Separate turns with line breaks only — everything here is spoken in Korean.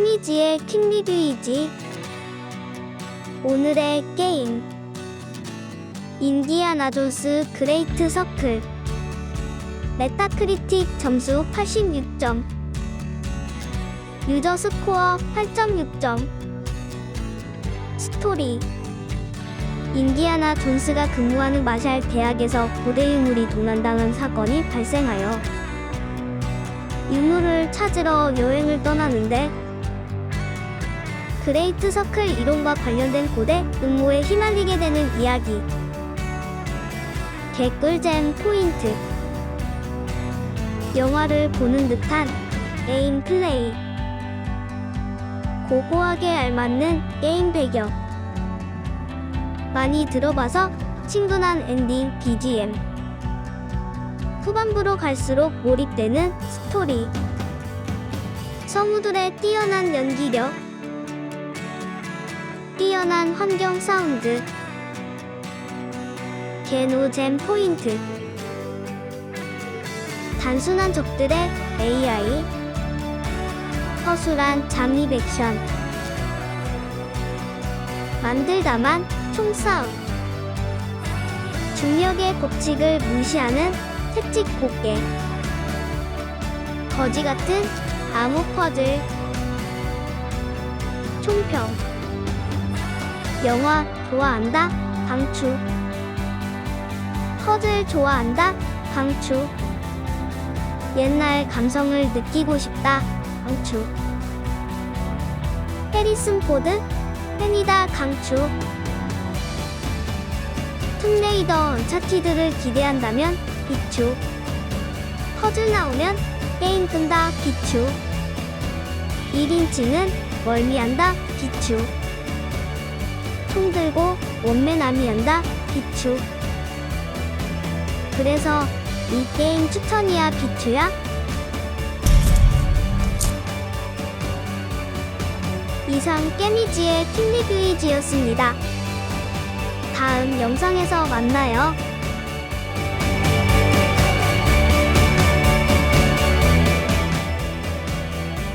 깨미지의 킹 리뷰이지. 오늘의 게임. 인디아나 존스 그레이트 서클. 메타크리틱 점수 86점. 유저 스코어 8.6점. 스토리. 인디아나 존스가 근무하는 마샬 대학에서 고대 유물이 도난당한 사건이 발생하여 유물을 찾으러 여행을 떠나는데 그레이트 서클 이론과 관련된 고대 음모에 휘말리게 되는 이야기. 개꿀잼 포인트. 영화를 보는 듯한 게임 플레이. 고고하게 알맞는 게임 배경. 많이 들어봐서 친근한 엔딩 BGM. 후반부로 갈수록 몰입되는 스토리. 성우들의 뛰어난 연기력. 뛰어난 환경 사운드. 개노잼 포인트. 단순한 적들의 AI. 허술한 잠입 액션. 만들다만 총싸움. 중력의 법칙을 무시하는 채찍 고개. 거지 같은 암흑 퍼즐. 총평. 영화 좋아한다. 강추. 퍼즐 좋아한다. 강추. 옛날 감성을 느끼고 싶다. 강추. 해리슨 포드 팬이다. 강추. 툼레이더 언차티드를 기대한다면 비추. 퍼즐 나오면 게임 끈다. 비추. 1인칭은 멀미한다. 비추. 총 들고 원맨 아미 한다. 비추. 그래서 이 게임 추천이야. 비추야. 이상 깨미지의 킹리뷰이지였습니다. 다음 영상에서 만나요.